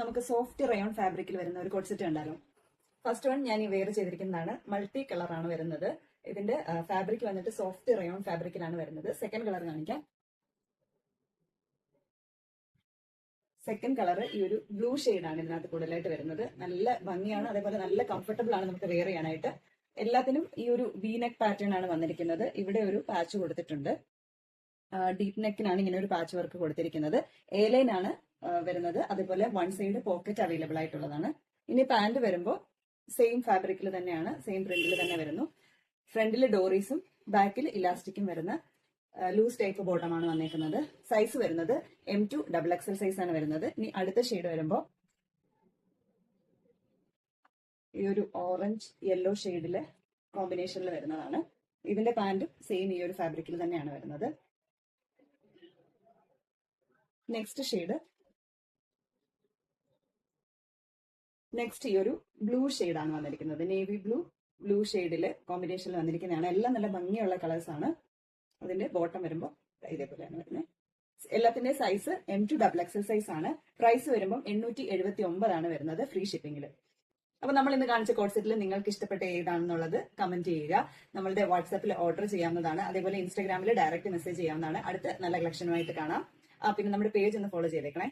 നമുക്ക് soft rayon ഫാബ്രിക്കിൽ വരുന്ന ഒരു കോഡ്സെറ്റ് സെറ്റ് ഉണ്ടല്ലോ ഫസ്റ്റ് വൺ ഞാൻ ഈ വെയർ ചെയ്തിരിക്കുന്നതാണ്. മൾട്ടി കളറാണ് വരുന്നത്. ഇതിന്റെ ഫാബ്രിക് വന്നിട്ട് സോഫ്റ്റ് റയോൺ ഫാബ്രിക്കിലാണ് വരുന്നത്. സെക്കൻഡ് കളർ കാണിക്കാം. സെക്കൻഡ് കളർ ഈ ഒരു ബ്ലൂ ആണ് ഇതിനകത്ത് കൂടുതലായിട്ട് വരുന്നത്. നല്ല ഭംഗിയാണ്. അതേപോലെ നല്ല കംഫർട്ടബിൾ ആണ് നമുക്ക് വെയർ ചെയ്യാനായിട്ട്. എല്ലാത്തിനും ഈ ഒരു വി നെക്ക് പാറ്റേൺ ആണ് വന്നിരിക്കുന്നത്. ഇവിടെ ഒരു പാച്ച് കൊടുത്തിട്ടുണ്ട്. ഡീപ് നെക്കിനാണ് ഇങ്ങനെ ഒരു പാച്ച് വർക്ക് കൊടുത്തിരിക്കുന്നത്. എ ലൈൻ ആണ് വരുന്നത്. അതുപോലെ വൺ സൈഡ് പോക്കറ്റ് അവൈലബിൾ ആയിട്ടുള്ളതാണ്. ഇനി പാന്റ് വരുമ്പോൾ സെയിം ഫാബ്രിക്കിൽ തന്നെയാണ് സെയിം പ്രിന്റിൽ തന്നെ വരുന്നു. ഫ്രണ്ടിൽ ഡോറീസും ബാക്കിൽ ഇലാസ്റ്റിക്കും വരുന്ന ലൂസ് ടൈപ്പ് ബോട്ടമാണ് വന്നേക്കുന്നത്. സൈസ് വരുന്നത് M to double XL size ആണ് വരുന്നത്. ഇനി അടുത്ത ഷെയ്ഡ് വരുമ്പോൾ ഈ ഒരു ഓറഞ്ച് യെല്ലോ ഷെയ്ഡിൽ കോമ്പിനേഷനിൽ വരുന്നതാണ്. ഇതിന്റെ പാന്റും സെയിം ഈ ഒരു ഫാബ്രിക്കിൽ തന്നെയാണ് വരുന്നത്. നെക്സ്റ്റ് ഷെയ്ഡ് നെക്സ്റ്റ് ഈ ഒരു ബ്ലൂ ആണ് വന്നിരിക്കുന്നത്. നേവി ബ്ലൂ ബ്ലൂ ഷെയ്ഡിൽ കോമ്പിനേഷനിൽ വന്നിരിക്കുന്നതാണ്. എല്ലാം നല്ല ഭംഗിയുള്ള കളേഴ്സ് ആണ്. അതിന്റെ ബോട്ടം വരുമ്പോൾ ഇതേപോലെയാണ് വരുന്നത് എല്ലാത്തിന്റെ size M to double XL size ആണ്. പ്രൈസ് വരുമ്പോൾ എണ്ണൂറ്റി എഴുപത്തി ഒമ്പതാണ് വരുന്നത് ഫ്രീ ഷിപ്പിംഗിൽ അപ്പൊ നമ്മൾ ഇന്ന് കാണിച്ച കോഡ്സെറ്റിൽ നിങ്ങൾക്ക് ഇഷ്ടപ്പെട്ട ഏതാണെന്നുള്ളത് കമന്റ് ചെയ്യുക. നമ്മളുടെ വാട്സാപ്പിൽ ഓർഡർ ചെയ്യാവുന്നതാണ്. അതേപോലെ ഇൻസ്റ്റാഗ്രാമിൽ ഡയറക്റ്റ് മെസ്സേജ് ചെയ്യാവുന്നതാണ്. അടുത്ത നല്ല കളക്ഷനുമായിട്ട് കാണാം. പിന്നെ നമ്മുടെ പേജ് ഒന്ന് ഫോളോ ചെയ്തേക്കണേ.